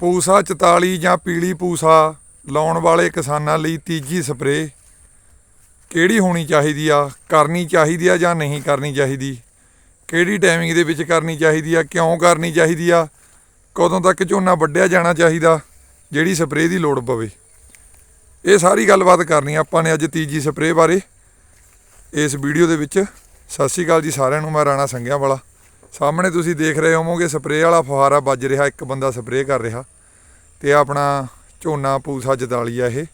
ਪੂਸਾ 44 ਜਾਂ ਪੀਲੀ ਪੂਸਾ ਲਾਉਣ ਵਾਲੇ ਕਿਸਾਨਾਂ ਲਈ ਤੀਜੀ ਸਪਰੇਅ। ਕਿਹੜੀ ਹੋਣੀ ਚਾਹੀਦੀ ਆ? ਕਰਨੀ ਚਾਹੀਦੀ ਆ ਜਾਂ ਨਹੀਂ ਕਰਨੀ ਚਾਹੀਦੀ? ਕਿਹੜੀ ਟਾਈਮਿੰਗ ਦੇ ਵਿੱਚ ਕਰਨੀ ਚਾਹੀਦੀ ਆ? ਕਿਉਂ ਕਰਨੀ ਚਾਹੀਦੀ ਆ? ਕਦੋਂ ਤੱਕ ਝੋਨਾ ਵੱਢਿਆ ਜਾਣਾ ਚਾਹੀਦਾ? ਜਿਹੜੀ ਸਪਰੇਅ ਦੀ ਲੋੜ ਪਵੇ। ਇਹ ਸਾਰੀ ਗੱਲਬਾਤ ਕਰਨੀ ਆਪਾਂ ਨੇ ਅੱਜ ਤੀਜੀ ਸਪਰੇਅ ਬਾਰੇ। ਇਸ ਵੀਡੀਓ ਦੇ ਵਿੱਚ ਸਤਿ ਸ਼੍ਰੀ ਅਕਾਲ ਜੀ ਸਾਰਿਆਂ ਨੂੰ, ਮੈਂ ਰਾਣਾ ਸੰਗਿਆਂ ਵਾਲਾ ਸਾਹਮਣੇ ਤੁਸੀਂ ਦੇਖ ਰਹੇ ਹੋਵੋਗੇ ਸਪਰੇਅ ਵਾਲਾ ਫੁਹਾਰਾ ਵੱਜ ਰਿਹਾ, ਇੱਕ ਬੰਦਾ ਸਪਰੇਅ ਕਰ ਰਿਹਾ ਤੇ ਆਪਣਾ ਝੋਨਾ ਪੂਸਾ 44 ਆ ਇਹ।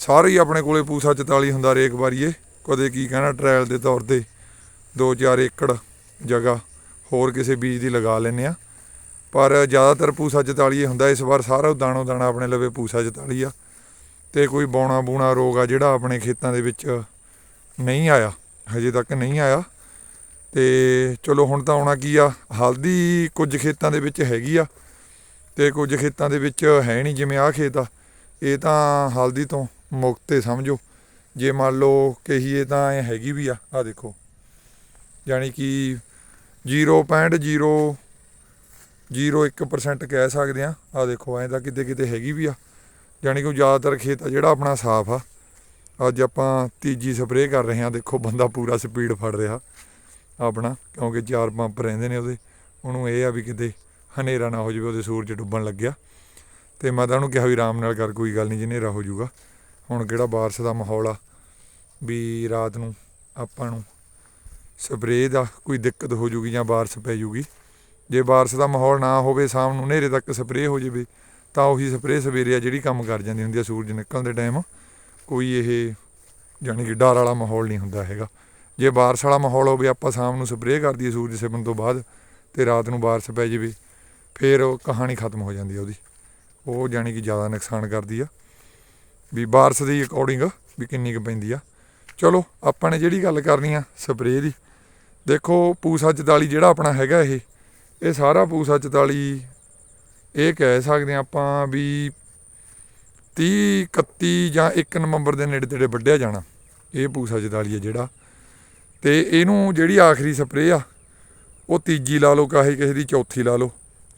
ਸਾਰੇ ਹੀ ਆਪਣੇ ਕੋਲੇ ਪੂਸਾ 44 ਹੁੰਦਾ ਰੇਕ ਵਾਰੀਏ, ਕਦੇ ਕੀ ਕਹਿਣਾ ਟ੍ਰਾਇਲ ਦੇ ਤੌਰ ਤੇ 2-4 ਏਕੜ ਜਗ੍ਹਾ ਹੋਰ ਕਿਸੇ ਬੀਜ ਦੀ ਲਗਾ ਲੈਨੇ ਆ। ਪਰ ਜ਼ਿਆਦਾਤਰ ਪੂਸਾ 44 ਹੁੰਦਾ, ਇਸ ਵਾਰ ਸਾਰਾ ਦਾਣੋ ਦਾਣਾ ਆਪਣੇ ਲਵੇ ਪੂਸਾ 44 ਆ ਤੇ ਕੋਈ ਬੌਣਾ ਬੂਣਾ ਰੋਗ ਆ ਜਿਹੜਾ ਆਪਣੇ ਖੇਤਾਂ ਦੇ ਵਿੱਚ ਨਹੀਂ ਆਇਆ, ਹਜੇ ਤੱਕ ਨਹੀਂ ਆਇਆ। ਤੇ ਚਲੋ ਹੁਣ ਤਾਂ ਆਉਣਾ ਕੀ ਆ? ਹਲਦੀ ਕੁਝ ਖੇਤਾਂ ਦੇ ਵਿੱਚ ਹੈਗੀ ਆ ਤੇ ਕੁਝ ਖੇਤਾਂ ਦੇ ਵਿੱਚ ਹੈ ਨਹੀਂ ਜਿਵੇਂ ਆਹ ਖੇਤ ਆ। ਇਹ ਤਾਂ ਹਲਦੀ ਤੋਂ ਮੁਕਤ ਸਮਝੋ। ਜੇ ਮੰਨ ਲਓ ਕਹੀਏ ਤਾਂ ਇਹ ਹੈਗੀ ਵੀ ਆ ਆ ਦੇਖੋ। ਯਾਨੀ ਕਿ 0.0 0.1% ਕਹਿ ਸਕਦੇ ਆ। ਆ ਦੇਖੋ, ਐਂ ਤਾਂ ਕਿਤੇ ਕਿਤੇ ਹੈਗੀ ਵੀ ਆ। ਯਾਨੀ ਕਿ ਜ਼ਿਆਦਾਤਰ ਖੇਤ ਆ ਜਿਹੜਾ ਆਪਣਾ ਸਾਫ਼ ਆ। ਅੱਜ ਆਪਾਂ ਤੀਜੀ ਸਪਰੇਅ ਕਰ ਰਹੇ ਹਾਂ ਦੇਖੋ, ਬੰਦਾ ਪੂਰਾ ਸਪੀਡ ਫੜ ਰਿਹਾ। ਆਪਣਾ, ਕਿਉਂਕਿ ਚਾਰ ਪੰਪ ਰਹਿੰਦੇ ਨੇ ਉਹਦੇ। ਉਹਨੂੰ ਇਹ ਆ ਵੀ ਕਿਤੇ ਹਨੇਰਾ ਨਾ ਹੋ ਜਾਵੇ, ਉਹਦੇ ਸੂਰਜ ਡੁੱਬਣ ਲੱਗਿਆ। ਤੇ ਮੈਂ ਤਾਂ ਉਹਨੂੰ ਕਿਹਾ ਵੀ ਆਰਾਮ ਨਾਲ ਕਰ, ਕੋਈ ਗੱਲ ਨਹੀਂ ਜੇ ਹਨੇਰਾ ਹੋ ਜਾਊਗਾ। ਹੁਣ ਕਿਹੜਾ ਬਾਰਿਸ਼ ਦਾ ਮਾਹੌਲ ਆ, ਵੀ ਰਾਤ ਨੂੰ ਆਪਾਂ ਨੂੰ ਸਪਰੇਅ ਦਾ ਕੋਈ ਦਿੱਕਤ ਹੋ ਜੂਗੀ ਜਾਂ ਬਾਰਿਸ਼ ਪੈ ਜੂਗੀ ਜੇ ਬਾਰਿਸ਼ ਦਾ ਮਾਹੌਲ ਨਾ ਹੋਵੇ, ਸ਼ਾਮ ਨੂੰ ਹਨੇਰੇ ਤੱਕ ਸਪਰੇਅ ਹੋ ਜਾਵੇ, ਤਾਂ ਉਹੀ ਸਪਰੇਅ ਸਵੇਰੇ ਆ ਜਿਹੜੀ ਕੰਮ ਕਰ ਜਾਂਦੀ ਹੁੰਦੀ ਆ, ਸੂਰਜ ਨਿਕਲਣ ਦੇ ਟਾਈਮ ਕੋਈ ਇਹ ਜਾਣੀ ਕਿ ਡਰ ਵਾਲਾ ਮਾਹੌਲ ਨਹੀਂ ਹੁੰਦਾ ਹੈਗਾ। ਜੇ ਬਾਰਿਸ਼ ਵਾਲਾ ਮਾਹੌਲ ਹੋਵੇ, ਆਪਾਂ ਸ਼ਾਮ ਨੂੰ ਸਪਰੇਅ ਕਰ ਦਈਏ ਸੂਰਜ ਸਿਪਣ ਤੋਂ ਬਾਅਦ ਤੇ ਰਾਤ ਨੂੰ ਬਾਰਿਸ਼ ਪੈ ਜਾਵੇ, ਫਿਰ ਉਹ ਕਹਾਣੀ ਖਤਮ ਹੋ ਜਾਂਦੀ ਆ ਉਹਦੀ। ਉਹ ਜਾਣੀ ਕਿ ਜ਼ਿਆਦਾ ਨੁਕਸਾਨ ਕਰਦੀ ਆ। ਵੀ ਬਾਰਿਸ਼ ਦੀ ਅਕੋਰਡਿੰਗ ਵੀ ਕਿੰਨੀ ਕੁ ਪੈਂਦੀ ਆ। ਚਲੋ, ਆਪਾਂ ਨੇ ਜਿਹੜੀ ਗੱਲ ਕਰਨੀ ਆ, ਸਪਰੇਅ ਦੀ। ਦੇਖੋ, ਪੂਸਾ 44 ਜਿਹੜਾ ਆਪਣਾ ਹੈਗਾ ਇਹ ਇਹ ਸਾਰਾ ਪੂਸਾ 44 ਇਹ ਕਹਿ ਸਕਦੇ ਆ ਆਪਾਂ ਵੀ 30 31 ਜਾਂ 1 ਨਵੰਬਰ ਦੇ ਨੇੜੇ ਤੇੜੇ ਵੱਢਿਆ ਜਾਣਾ। ਇਹ ਪੂਸਾ 44 ਹੈ ਜਿਹੜਾ। ਤੇ ਇਹਨੂੰ ਜਿਹੜੀ ਆਖਰੀ ਸਪਰੇਅ ਆ, ਉਹ ਤੀਜੀ ਲਾ ਲਓ, ਕਾਹੇ ਕਿਸੇ ਦੀ ਚੌਥੀ ਲਾ ਲਓ।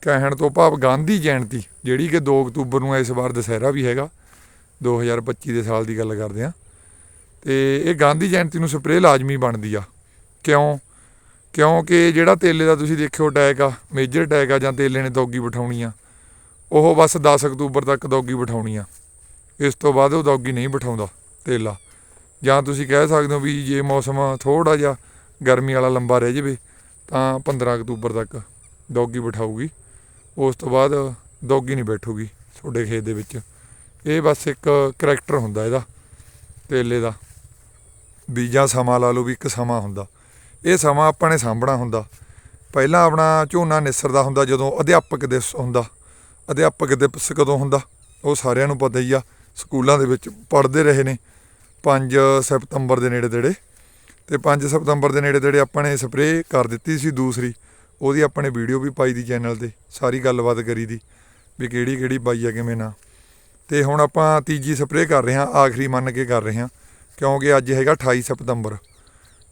ਕਹਿਣ ਤੋਂ ਭਾਵ ਗਾਂਧੀ ਜਯੰਤੀ ਜਿਹੜੀ ਕਿ 2 ਅਕਤੂਬਰ ਨੂੰ ਇਸ ਵਾਰ ਦੁਸਹਿਰਾ ਵੀ ਹੈਗਾ 2025 ਦੇ ਸਾਲ ਦੀ ਗੱਲ ਕਰਦੇ ਆ ਤੇ ਇਹ ਗਾਂਧੀ ਜਯੰਤੀ ਨੂੰ ਸਪਰੇਅ ਲਾਜ਼ਮੀ ਬਣਦੀ ਆ। ਕਿਉਂ? ਕਿਉਂਕਿ ਜਿਹੜਾ ਤੇਲੇ ਦਾ ਤੁਸੀਂ ਦੇਖਿਓ ਅਟੈਕ ਆ, ਮੇਜਰ ਅਟੈਕ ਆ ਜਾਂ ਤੇਲੇ ਨੇ ਦੌਗੀ ਬਿਠਾਉਣੀ ਆ, ਉਹ ਬਸ 10 ਅਕਤੂਬਰ ਤੱਕ ਦੌਗੀ ਬਿਠਾਉਣੀ ਆ। ਇਸ ਤੋਂ ਬਾਅਦ ਉਹ ਦੌਗੀ ਨਹੀਂ ਬਿਠਾਉਂਦਾ ਤੇਲਾ। ਜਾਂ ਤੁਸੀਂ ਕਹਿ ਸਕਦੇ ਹੋ ਵੀ ਜੇ ਮੌਸਮ ਥੋੜਾ ਜਿਹਾ ਗਰਮੀ ਵਾਲਾ ਲੰਬਾ ਰਹਿ ਜਾਵੇ, ਤਾਂ 15 ਅਕਤੂਬਰ ਤੱਕ ਦੌਗੀ ਬਿਠਾਊਗੀ। ਉਸ ਤੋਂ ਬਾਅਦ ਦੌਗੀ ਨਹੀਂ ਬੈਠੂਗੀ ਤੁਹਾਡੇ ਖੇਤ ਦੇ ਵਿੱਚ। ਇਹ ਬਸ ਇੱਕ ਕਰੈਕਟਰ ਹੁੰਦਾ ਇਹਦਾ, ਤੇਲੇ ਦਾ। ਬੀਜਾਂ ਸਮਾਂ ਲਾ ਲਓ ਵੀ ਇੱਕ ਸਮਾਂ ਹੁੰਦਾ। ਇਹ ਸਮਾਂ ਆਪਾਂ ਨੇ ਸਾਂਭਣਾ ਹੁੰਦਾ। ਪਹਿਲਾਂ ਆਪਣਾ ਝੋਨਾ ਨਿਸਰਦਾ ਹੁੰਦਾ ਜਦੋਂ ਅਧਿਆਪਕ ਦਿਵਸ ਹੁੰਦਾ। ਅਧਿਆਪਕ ਦਿਵਸ ਕਦੋਂ ਹੁੰਦਾ, ਉਹ ਸਾਰਿਆਂ ਨੂੰ ਪਤਾ ਹੀ ਆ। ਸਕੂਲਾਂ ਦੇ ਵਿੱਚ ਪੜ੍ਹਦੇ ਰਹੇ ਨੇ। 5 ਸਤੰਬਰ ਦੇ ਨੇੜੇ ਤੇੜੇ। ਤੇ 5 ਸਤੰਬਰ ਦੇ ਨੇੜੇ ਤੇੜੇ ਆਪਾਂ ਨੇ ਸਪਰੇਅ ਕਰ ਦਿੱਤੀ ਸੀ ਦੂਸਰੀ। ਉਹਦੀ ਆਪਾਂ ਨੇ ਵੀਡੀਓ ਵੀ ਪਾਈ ਦੀ ਚੈਨਲ ਤੇ, ਸਾਰੀ ਗੱਲਬਾਤ ਕਰੀ ਦੀ, ਵੀ ਕਿਹੜੀ ਕਿਹੜੀ ਪਾਈ ਆ, ਕਿਵੇਂ ਨਾ। ਤੇ ਹੁਣ ਆਪਾਂ ਤੀਜੀ ਸਪਰੇਅ ਕਰ ਰਹੇ ਹਾਂ, ਆਖਰੀ ਮੰਨ ਕੇ ਕਰ ਰਹੇ ਹਾਂ, ਕਿਉਂਕਿ ਅੱਜ ਹੈਗਾ 28 ਸਤੰਬਰ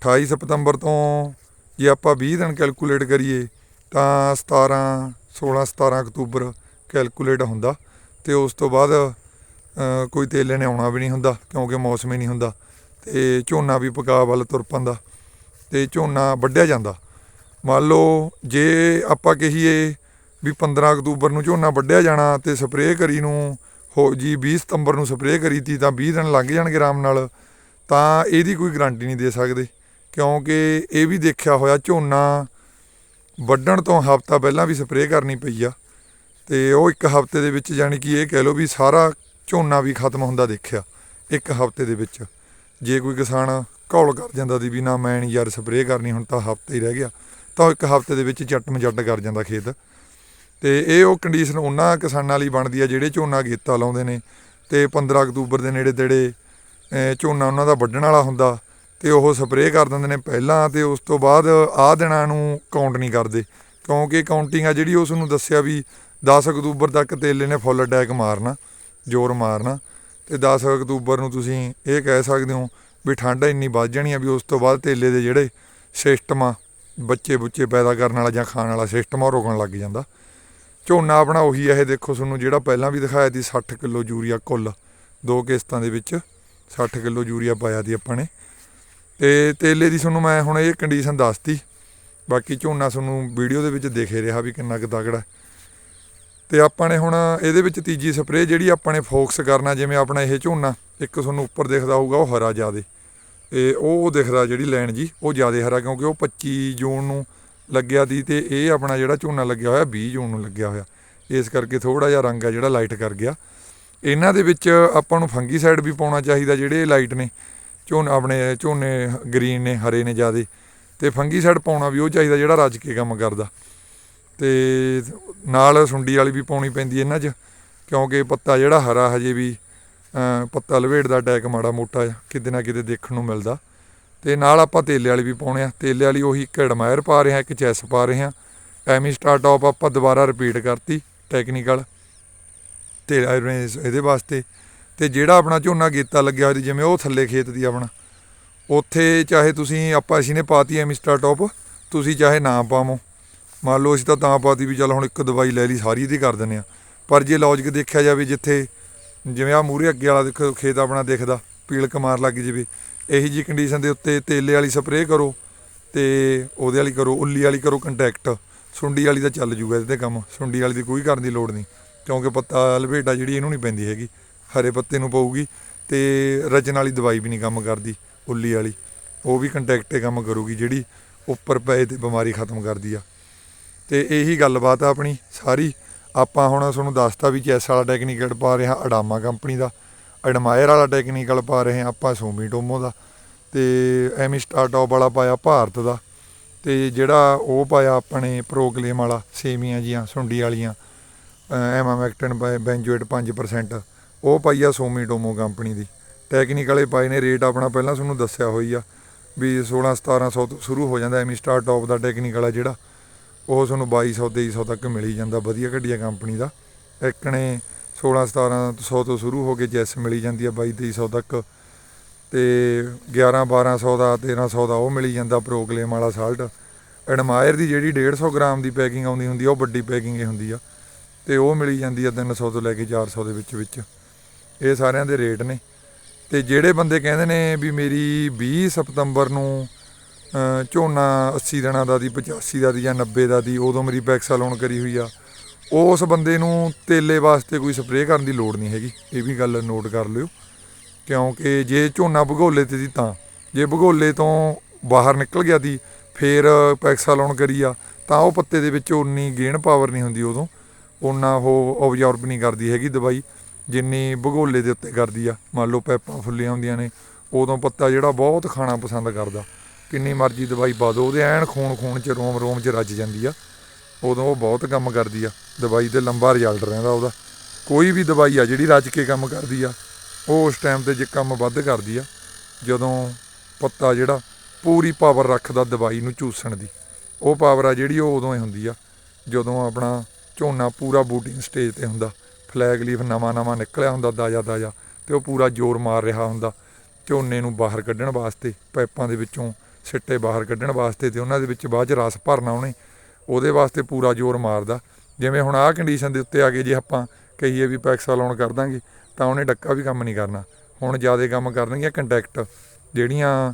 28 ਸਤੰਬਰ ਤੋਂ ਜੇ ਆਪਾਂ 20 ਦਿਨ ਕੈਲਕੂਲੇਟ ਕਰੀਏ, ਤਾਂ 17 16 17 ਅਕਤੂਬਰ ਕੈਲਕੂਲੇਟ ਹੁੰਦਾ। ਤੇ ਉਸ ਤੋਂ ਬਾਅਦ ਕੋਈ ਤੇਲੇ ਨੇ ਆਉਣਾ ਵੀ ਨਹੀਂ ਹੁੰਦਾ, ਕਿਉਂਕਿ ਮੌਸਮ ਹੀ ਨਹੀਂ ਹੁੰਦਾ। ਤੇ ਝੋਨਾ ਵੀ ਪਕਾ ਵੱਲ ਤੁਰ ਪੈਂਦਾ ਤੇ ਝੋਨਾ ਵੱਢਿਆ ਜਾਂਦਾ। ਮੰਨ ਲਓ ਜੇ ਆਪਾਂ ਕਹੀਏ ਵੀ 15 ਅਕਤੂਬਰ ਨੂੰ ਝੋਨਾ ਵੱਢਿਆ ਜਾਣਾ ਤੇ ਸਪਰੇਅ ਕਰੀ ਨੂੰ ਹੋ ਜੀ 20 ਸਤੰਬਰ ਨੂੰ ਸਪਰੇਅ ਕਰੀ ਤੀ ਤਾਂ 20 ਦਿਨ ਲੰਘ ਜਾਣਗੇ ਆਰਾਮ ਨਾਲ, ਤਾਂ ਇਹਦੀ ਕੋਈ ਗਾਰੰਟੀ ਨਹੀਂ ਦੇ ਸਕਦੇ। ਕਿਉਂਕਿ ਇਹ ਵੀ ਦੇਖਿਆ ਹੋਇਆ ਝੋਨਾ ਵੱਢਣ ਤੋਂ ਹਫ਼ਤਾ ਪਹਿਲਾਂ ਵੀ ਸਪਰੇਅ ਕਰਨੀ ਪਈ ਆ। ਤੇ ਉਹ ਇੱਕ ਹਫ਼ਤੇ ਦੇ ਵਿੱਚ ਜਾਣੀ ਕਿ ਇਹ ਕਹਿ ਲਓ ਵੀ ਸਾਰਾ ਝੋਨਾ ਵੀ ਖਤਮ ਹੁੰਦਾ ਦੇਖਿਆ, ਇੱਕ ਹਫ਼ਤੇ ਦੇ ਵਿੱਚ। ਜੇ ਕੋਈ ਕਿਸਾਨ ਘੌਲ ਕਰ ਜਾਂਦਾ ਦੀ ਵੀ ਨਾ ਮੈਂ ਨਹੀਂ ਯਾਰ ਸਪਰੇਅ ਕਰਨੀ, ਹੁਣ ਤਾਂ ਹਫ਼ਤੇ ਹੀ ਰਹਿ ਗਿਆ, ਤਾਂ ਉਹ ਇੱਕ ਹਫ਼ਤੇ ਦੇ ਵਿੱਚ ਚੱਟ ਮਜੱਟ ਕਰ ਜਾਂਦਾ ਖੇਤ। ਤੇ ਇਹ ਉਹ ਕੰਡੀਸ਼ਨ ਉਹਨਾਂ ਕਿਸਾਨਾਂ ਲਈ ਬਣਦੀ ਆ ਜਿਹੜੇ ਝੋਨਾ ਗੇਤਾ ਲਾਉਂਦੇ ਨੇ, ਤੇ 15 ਅਕਤੂਬਰ ਦੇ ਨੇੜੇ ਤੇੜੇ ਝੋਨਾ ਉਹਨਾਂ ਦਾ ਵੱਢਣ ਵਾਲਾ ਹੁੰਦਾ, ਤੇ ਉਹ ਸਪਰੇਅ ਕਰ ਦਿੰਦੇ ਨੇ ਪਹਿਲਾਂ, ਤੇ ਉਸ ਤੋਂ ਬਾਅਦ ਆਹ ਦਿਨਾਂ ਨੂੰ ਕਾਊਂਟ ਨਹੀਂ ਕਰਦੇ, ਕਿਉਂਕਿ ਕਾਊਂਟਿੰਗ ਆ ਜਿਹੜੀ ਉਸ ਨੂੰ ਦੱਸਿਆ ਵੀ 10 ਅਕਤੂਬਰ ਤੱਕ ਤੇਲੇ ਨੇ ਫੁੱਲ ਅਟੈਕ ਮਾਰਨਾ। ਜ਼ੋਰ ਮਾਰਨਾ ਤੇ 10 ਅਕਤੂਬਰ ਨੂੰ ਤੁਸੀਂ ਇਹ ਕਹਿ ਸਕਦੇ ਹੋ ਵੀ ਠੰਡ ਇੰਨੀ ਵੱਧ ਜਾਣੀ ਆ ਵੀ ਉਸ ਤੋਂ ਬਾਅਦ ਤੇਲੇ ਦੇ ਜਿਹੜੇ ਸਿਸਟਮ ਆ ਬੱਚੇ ਬੁੱਚੇ ਪੈਦਾ ਕਰਨ ਵਾਲਾ ਜਾਂ ਖਾਣ ਵਾਲਾ ਸਿਸਟਮ ਆ, ਉਹ ਰੁਕਣ ਲੱਗ ਜਾਂਦਾ। ਝੋਨਾ ਆਪਣਾ ਉਹੀ ਆ, ਇਹ ਦੇਖੋ ਤੁਹਾਨੂੰ ਜਿਹੜਾ ਪਹਿਲਾਂ ਵੀ ਦਿਖਾਇਆ ਸੀ 60 ਕਿਲੋ ਯੂਰੀਆ ਕੁੱਲ, ਦੋ ਕਿਸ਼ਤਾਂ ਦੇ ਵਿੱਚ 60 ਕਿਲੋ ਯੂਰੀਆ ਪਾਇਆ ਦੀ ਆਪਾਂ ਨੇ। ਤੇ ਤੇਲੇ ਦੀ ਤੁਹਾਨੂੰ ਮੈਂ ਹੁਣ ਇਹ ਕੰਡੀਸ਼ਨ ਦੱਸਤੀ, ਬਾਕੀ ਝੋਨਾ ਤੁਹਾਨੂੰ ਵੀਡੀਓ ਦੇ ਵਿੱਚ ਦੇਖੇ ਰਿਹਾ ਵੀ ਕਿੰਨਾ ਕੁ ਤਗੜਾ ਤੇ ਆਪਾਂ ਨੇ ਹੁਣ ਇਹਦੇ ਵਿੱਚ ਤੀਜੀ ਸਪਰੇਅ ਜਿਹੜੀ ਆਪਾਂ ਨੇ ਫੋਕਸ ਕਰਨਾ, ਜਿਵੇਂ ਆਪਣਾ ਇਹ ਝੋਨਾ, ਇੱਕ ਤੁਹਾਨੂੰ ਉੱਪਰ ਦਿਖਦਾ ਹੋਊਗਾ, ਉਹ ਹਰਾ ਜਿਆਦੇ। ਇਹ ਉਹ ਦਿਖਦਾ ਜਿਹੜੀ ਲਾਈਨ ਜੀ, ਉਹ ਜਿਆਦੇ ਹਰਾ, ਕਿਉਂਕਿ ਉਹ 25 ਜੂਨ ਨੂੰ ਲੱਗਿਆ ਦੀ ਤੇ ਇਹ ਆਪਣਾ ਜਿਹੜਾ ਝੋਨਾ ਲੱਗਿਆ ਹੋਇਆ 20 ਜੂਨ ਨੂੰ ਲੱਗਿਆ ਹੋਇਆ। ਇਸ ਕਰਕੇ ਥੋੜਾ ਜਿਹਾ ਰੰਗ ਆ ਜਿਹੜਾ ਲਾਈਟ ਕਰ ਗਿਆ। ਇਹਨਾਂ ਦੇ ਵਿੱਚ ਆਪਾਂ ਨੂੰ ਫੰਗੀਸਾਈਡ ਵੀ ਪਾਉਣਾ ਚਾਹੀਦਾ, ਜਿਹੜੇ ਲਾਈਟ ਨੇ, ਝੋਨਾ, ਆਪਣੇ ਝੋਨੇ ਗ੍ਰੀਨ ਨੇ, ਹਰੇ ਨੇ ਜਿਆਦੇ। ਤੇ ਫੰਗੀਸਾਈਡ ਪਾਉਣਾ ਵੀ ਉਹ ਚਾਹੀਦਾ ਜਿਹੜਾ ਰੱਜ ਕੇ ਕੰਮ ਕਰਦਾ। ਤੇ ਨਾਲ ਸੁੰਡੀ ਵਾਲੀ ਵੀ ਪਾਉਣੀ ਪੈਂਦੀ ਇਹਨਾਂ 'ਚ, ਕਿਉਂਕਿ ਪੱਤਾ ਜਿਹੜਾ ਹਰਾ ਹਜੇ ਵੀ ਪੱਤਾ ਲਵੇੜ ਦਾ ਅਟੈਕ ਮਾੜਾ ਮੋਟਾ ਕਿਤੇ ਨਾ ਕਿਤੇ ਦੇਖਣ ਨੂੰ ਮਿਲਦਾ। ਤੇ ਨਾਲ ਆਪਾਂ ਤੇਲੇ ਵਾਲੀ ਵੀ ਪਾਉਣੇ ਆ, ਤੇਲੇ ਵਾਲੀ ਉਹੀ ਇੱਕ ਐਡਮਾਇਰ ਪਾ ਰਹੇ ਆ, ਇੱਕ ਚੈਸ ਪਾ ਰਹੇ ਆ। ਐਮੀ ਸਟਾਰ ਟਾਪ ਆਪਾਂ ਦੁਬਾਰਾ ਰਿਪੀਟ ਕਰਤੀ ਟੈਕਨੀਕਲ ਤੇ ਇਹਦੇ ਵਾਸਤੇ। ਤੇ ਜਿਹੜਾ ਆਪਣਾ ਝੋਨਾ ਗੀਤਾ ਲੱਗਿਆ ਹੋਇਆ ਜਿਵੇਂ ਉਹ ਥੱਲੇ ਖੇਤ ਦੀ ਆਪਣਾ। ਉੱਥੇ ਚਾਹੇ ਤੁਸੀਂ, ਆਪਾਂ ਅਸੀਂ ਨੇ ਪਾਤੀ ਐਮੀ ਸਟਾਰ ਟਾਪ ਤੁਸੀਂ ਚਾਹੇ ਨਾ ਪਾਵੋ। ਮੰਨ ਲਓ ਅਸੀਂ ਤਾਂ ਤਾਂ ਪਾਤੀ ਵੀ ਚੱਲ ਹੁਣ ਇੱਕ ਦਵਾਈ ਲੈ ਲਈ, ਸਾਰੀ ਇਹਦੀ ਕਰ ਦਿੰਨੇ ਆ ਪਰ ਜੇ ਲੌਜਿਕ ਦੇਖਿਆ ਜਾਵੇ ਜਿੱਥੇ ਜਿਵੇਂ ਆ ਮੂਰੇ ਅੱਗੇ ਵਾਲਾ ਦੇਖੋ, ਖੇਤ ਆਪਣਾ ਦਿਖਦਾ, ਪੀਲ ਕਮਾਰ ਲੱਗ ਜਾਵੇ। ਇਹੀ ਜੀ ਕੰਡੀਸ਼ਨ ਦੇ ਉੱਤੇ ਤੇਲੇ ਵਾਲੀ ਸਪਰੇਅ ਕਰੋ ਤੇ ਉਹਦੇ ਵਾਲੀ ਕਰੋ, ਉੱਲੀ ਵਾਲੀ ਕਰੋ ਕੰਟੈਕਟ ਸੁੰਡੀ ਵਾਲੀ ਤਾਂ ਚੱਲ ਜੂਗਾ ਇਹਦੇ ਤੇ ਕੰਮ, ਸੁੰਡੀ ਵਾਲੀ ਦੀ ਕੋਈ ਕਰਨ ਦੀ ਲੋੜ ਨਹੀਂ। ਕਿਉਂਕਿ ਪੱਤਾ ਲਪੇਟਾ ਜਿਹੜੀ ਇਹਨੂੰ ਨਹੀਂ ਪੈਂਦੀ ਹੈਗੀ, ਹਰੇ ਪੱਤੇ ਨੂੰ ਪਊਗੀ ਤੇ ਰਜਨ ਵਾਲੀ ਦਵਾਈ ਵੀ ਨਹੀਂ ਕੰਮ ਕਰਦੀ, ਉੱਲੀ ਵਾਲੀ। ਉਹ ਵੀ ਕੰਟੈਕਟੇ ਕੰਮ ਕਰੂਗੀ ਜਿਹੜੀ ਉੱਪਰ ਪਏ ਤੇ ਬਿਮਾਰੀ ਖਤਮ ਕਰਦੀ ਆ। ਤੇ ਇਹੀ ਗੱਲਬਾਤ ਆ ਆਪਣੀ ਸਾਰੀ। ਆਪਾਂ ਹੁਣ ਤੁਹਾਨੂੰ ਦੱਸਤਾ ਵੀ ਚੈਸ ਵਾਲਾ ਟੈਕਨੀਕਲ ਪਾ ਰਹੇ ਹਾਂ, ਅਡਾਮਾ ਕੰਪਨੀ ਦਾ। ਅਡਮਾਇਰ ਵਾਲਾ ਟੈਕਨੀਕਲ ਪਾ ਰਹੇ ਹਾਂ ਆਪਾਂ, ਸੋਮੀ ਟੋਮੋ ਦਾ। ਤੇ ਐਮੀ ਸਟਾਰਟਅਪ ਵਾਲਾ ਪਾਇਆ ਭਾਰਤ ਦਾ। ਤੇ ਜਿਹੜਾ ਉਹ ਪਾਇਆ ਆਪਣੇ ਪ੍ਰੋਕਲੇਮ ਵਾਲਾ, ਸੇਮੀਆਂ ਜੀਆਂ, ਸੁੰਡੀ ਵਾਲੀਆਂ ਐਮਾਮੈਕਟਨ ਬੈਂਜੂਏਟ 5% ਉਹ ਪਾਈ ਆ ਸੋਮੀ ਟੋਮੋ ਕੰਪਨੀ ਦੀ। ਟੈਕਨੀਕਲੇ ਪਾਏ ਨੇ ਰੇਟ ਆਪਣਾ ਪਹਿਲਾਂ ਤੁਹਾਨੂੰ ਦੱਸਿਆ ਹੋਈ ਆ ਵੀ 16 1700 ਤੋਂ ਸ਼ੁਰੂ ਹੋ ਜਾਂਦਾ ਐਮੀ ਸਟਾਰਟਅਪ ਦਾ ਟੈਕਨੀਕਲ ਆ ਜਿਹੜਾ। ਉਹ ਤੁਹਾਨੂੰ 2200 2300 ਤੱਕ ਮਿਲ ਹੀ ਜਾਂਦਾ, ਵਧੀਆ ਘਟੀਆ ਕੰਪਨੀ ਦਾ। ਇੱਕ ਨੇ 16 1700 ਤੋਂ ਸ਼ੁਰੂ ਹੋ ਕੇ ਜੈਸ ਮਿਲੀ ਜਾਂਦੀ ਆ 22 2300 ਤੱਕ। ਤੇ 11 1200 ਦਾ 1300 ਦਾ ਉਹ ਮਿਲੀ ਜਾਂਦਾ ਪ੍ਰੋਕਲੇਮ ਵਾਲਾ ਸਾਲਟ। ਐਡਮਾਇਰ ਦੀ ਜਿਹੜੀ 150 ਗ੍ਰਾਮ ਦੀ ਪੈਕਿੰਗ ਆਉਂਦੀ ਹੁੰਦੀ ਆ, ਉਹ ਵੱਡੀ ਪੈਕਿੰਗ ਹੀ ਹੁੰਦੀ ਆ। ਤੇ ਉਹ ਮਿਲੀ ਜਾਂਦੀ ਆ 300 ਤੋਂ ਲੈ ਕੇ 400 ਦੇ ਵਿੱਚ ਵਿੱਚ। ਇਹ ਸਾਰਿਆਂ ਦੇ ਰੇਟ ਨੇ। ਤੇ ਜਿਹੜੇ ਬੰਦੇ ਕਹਿੰਦੇ ਨੇ ਵੀ ਮੇਰੀ 20 ਸਤੰਬਰ ਨੂੰ ਝੋਨਾ 80 ਦਿਨਾਂ ਦਾ ਦੀ 85 ਦਾ ਦੀ ਜਾਂ 90 ਦਾ ਦੀ, ਉਦੋਂ ਮੇਰੀ ਪੈਕਸਾਲੋਨ ਕਰੀ ਹੋਈ ਆ। ਉਸ ਬੰਦੇ ਨੂੰ ਤੇਲੇ ਵਾਸਤੇ ਕੋਈ ਸਪਰੇਅ ਕਰਨ ਦੀ ਲੋੜ ਨਹੀਂ ਹੈਗੀ। ਇਹ ਵੀ ਗੱਲ ਨੋਟ ਕਰ ਲਿਓ। ਕਿਉਂਕਿ ਜੇ ਝੋਨਾ ਭਗੋਲੇ ਤੇ ਦੀ ਤਾਂ। ਜੇ ਭਗੋਲੇ ਤੋਂ ਬਾਹਰ ਨਿਕਲ ਗਿਆ ਦੀ, ਫੇਰ ਪੈਕਸਾਲੋਨ ਕਰੀ ਆ, ਤਾਂ ਉਹ ਪੱਤੇ ਦੇ ਵਿੱਚ ਉਨੀ ਗੇਨ ਪਾਵਰ ਨਹੀਂ ਹੁੰਦੀ ਉਦੋਂ। ਉਹਨਾਂ ਉਹ ਆਬਜ਼ਰਬ ਨਹੀਂ ਕਰਦੀ ਹੈਗੀ ਦਵਾਈ। ਜਿੰਨੀ ਭਗੋਲੇ ਦੇ ਉੱਤੇ ਕਰਦੀ ਆ। ਮੰਨ ਲਓ ਪੈਪਾਂ ਫੁੱਲੀਆਂ ਹੁੰਦੀਆਂ ਨੇ, ਉਦੋਂ ਪੱਤਾ ਜਿਹੜਾ ਬਹੁਤ ਖਾਣਾ ਪਸੰਦ ਕਰਦਾ। ਕਿੰਨੀ ਮਰਜ਼ੀ ਦਵਾਈ ਪਾ ਦਿਓ, ਉਹਦੇ ਐਨ ਖੂਨ ਖੂਨ ਚ, ਰੋਮ ਰੋਮ ਚ ਰੱਜ ਜਾਂਦੀ ਆ। ਉਦੋਂ ਉਹ ਬਹੁਤ ਕੰਮ ਕਰਦੀ ਆ, ਦਵਾਈ ਤੇ ਲੰਬਾ ਰਿਜ਼ਲਟ ਰਹਿੰਦਾ ਉਹਦਾ। ਕੋਈ ਵੀ ਦਵਾਈ ਆ ਜਿਹੜੀ ਰੱਜ ਕੇ ਕੰਮ ਕਰਦੀ ਆ, ਉਹ ਉਸ ਟਾਈਮ ਤੇ ਜੇ ਕੰਮ ਵੱਧ ਕਰਦੀ ਆ, ਜਦੋਂ ਪੱਤਾ ਜਿਹੜਾ ਪੂਰੀ ਪਾਵਰ ਰੱਖਦਾ ਦਵਾਈ ਨੂੰ ਚੂਸਣ ਦੀ। ਉਹ ਪਾਵਰ ਆ ਜਿਹੜੀ ਉਹ ਉਦੋਂ ਹੀ ਹੁੰਦੀ ਆ, ਜਦੋਂ ਆਪਣਾ ਝੋਨਾ ਪੂਰਾ ਬੂਟਿੰਗ ਸਟੇਜ ਤੇ ਹੁੰਦਾ ਫਲੈਗ ਲੀਫ ਨਵਾਂ ਨਵਾਂ ਨਿਕਲਿਆ ਹੁੰਦਾ ਦਾਜ਼ਾ ਤਾਜ਼ਾ, ਤੇ ਉਹ ਪੂਰਾ ਜ਼ੋਰ ਮਾਰ ਰਿਹਾ ਹੁੰਦਾ, ਝੋਨੇ ਨੂੰ ਬਾਹਰ ਕੱਢਣ ਵਾਸਤੇ, ਪਾਈਪਾਂ ਦੇ ਵਿੱਚੋਂ ਸਿੱਟੇ ਬਾਹਰ ਕੱਢਣ ਵਾਸਤੇ ਤੇ ਉਹਨਾਂ ਦੇ ਵਿੱਚ ਬਾਅਦ ਚ ਰਸ ਭਰਨਾ ਉਹਨੇ, ਉਹਦੇ ਵਾਸਤੇ ਪੂਰਾ ਜ਼ੋਰ ਮਾਰਦਾ। ਜਿਵੇਂ ਹੁਣ ਆਹ ਕੰਡੀਸ਼ਨ ਦੇ ਉੱਤੇ ਆ ਗਏ ਜੇ ਆਪਾਂ ਕਹੀਏ ਵੀ ਪੈਕਸਾ ਲਾਉਣ ਕਰ ਦਾਂਗੇ, ਤਾਂ ਉਹਨੇ ਡੱਕਾ ਵੀ ਕੰਮ ਨਹੀਂ ਕਰਨਾ। ਹੁਣ ਜ਼ਿਆਦਾ ਕੰਮ ਕਰਨਗੀਆਂ ਕੰਟੈਕਟ ਜਿਹੜੀਆਂ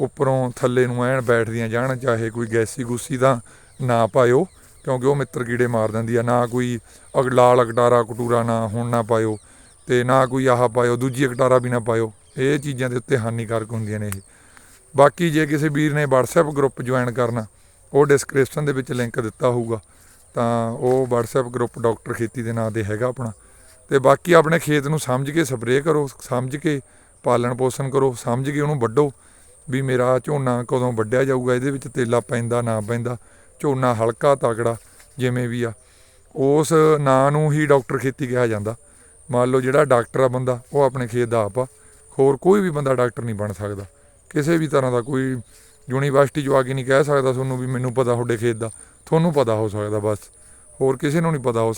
ਉੱਪਰੋਂ ਥੱਲੇ ਨੂੰ ਐਨ ਬੈਠਦੀਆਂ ਜਾਣ, ਚਾਹੇ ਕੋਈ ਗੈਸੀ ਗੂਸੀ ਦਾ ਨਾ ਪਾਇਓ, ਕਿਉਂਕਿ ਉਹ ਮਿੱਤਰ ਕੀੜੇ ਮਾਰ ਦਿੰਦੀ ਆ। ਨਾ ਕੋਈ ਅਗ, ਲਾਲ ਅਕਟਾਰਾ ਕਟੂਰਾ ਨਾ ਹੁਣ ਨਾ ਪਾਇਓ, ਤੇ ਨਾ ਕੋਈ ਆਹ ਪਾਇਓ, ਦੂਜੀ ਅਕਟਾਰਾ ਵੀ ਨਾ ਪਾਇਓ। ਇਹ ਚੀਜ਼ਾਂ ਦੇ ਉੱਤੇ ਹਾਨੀਕਾਰਕ ਹੁੰਦੀਆਂ ਨੇ ਇਹ। ਬਾਕੀ ਜੇ ਕਿਸੇ ਵੀਰ ਨੇ WhatsApp ਗਰੁੱਪ ਜੁਆਇਨ ਕਰਨਾ, ਉਹ ਡਿਸਕ੍ਰਿਪਸ਼ਨ ਦੇ ਵਿੱਚ ਲਿੰਕ ਦਿੱਤਾ ਹੋਊਗਾ, ਤਾਂ ਉਹ WhatsApp ਗਰੁੱਪ ਡਾਕਟਰ ਖੇਤੀ ਦੇ ਨਾਂ ਤੇ ਹੈਗਾ ਆਪਣਾ। ਤੇ ਬਾਕੀ ਆਪਣੇ ਖੇਤ ਨੂੰ ਸਮਝ ਕੇ ਸਪਰੇਅ ਕਰੋ, ਸਮਝ ਕੇ ਪਾਲਣ ਪੋਸ਼ਣ ਕਰੋ, ਸਮਝ ਕੇ ਉਹਨੂੰ ਵੱਢੋ, ਵੀ ਮੇਰਾ ਝੋਨਾ ਕਦੋਂ ਵੱਢਿਆ ਜਾਊਗਾ, ਇਹਦੇ ਵਿੱਚ ਤੇਲਾ ਪੈਂਦਾ ਨਾ ਪੈਂਦਾ, ਝੋਨਾ ਹਲਕਾ ਤਗੜਾ ਜਿਵੇਂ ਵੀ ਆ, ਉਸ ਨਾਂ ਨੂੰ ਹੀ ਡਾਕਟਰ ਖੇਤੀ ਕਿਹਾ ਜਾਂਦਾ। ਮੰਨ ਲਓ ਜਿਹੜਾ ਡਾਕਟਰ ਆ ਬੰਦਾ, ਉਹ ਆਪਣੇ ਖੇਤ ਦਾ ਆਪ ਆ, ਹੋਰ ਕੋਈ ਵੀ ਬੰਦਾ ਡਾਕਟਰ ਨਹੀਂ ਬਣ ਸਕਦਾ। ਕਿਸੇ ਵੀ ਤਰ੍ਹਾਂ ਦਾ ਕੋਈ ਯੂਨੀਵਰਸਿਟੀ ਚੋਂ ਆ ਕੇ ਨਹੀਂ ਕਹਿ ਸਕਦਾ ਤੁਹਾਨੂੰ ਵੀ ਮੈਨੂੰ ਪਤਾ ਤੁਹਾਡੇ ਖੇਤ ਦਾ। ਤੁਹਾਨੂੰ ਪਤਾ ਹੋ ਸਕਦਾ ਬਸ। ਹੋਰ ਕਿਸੇ ਨੂੰ ਨਹੀਂ ਪਤਾ ਹੋ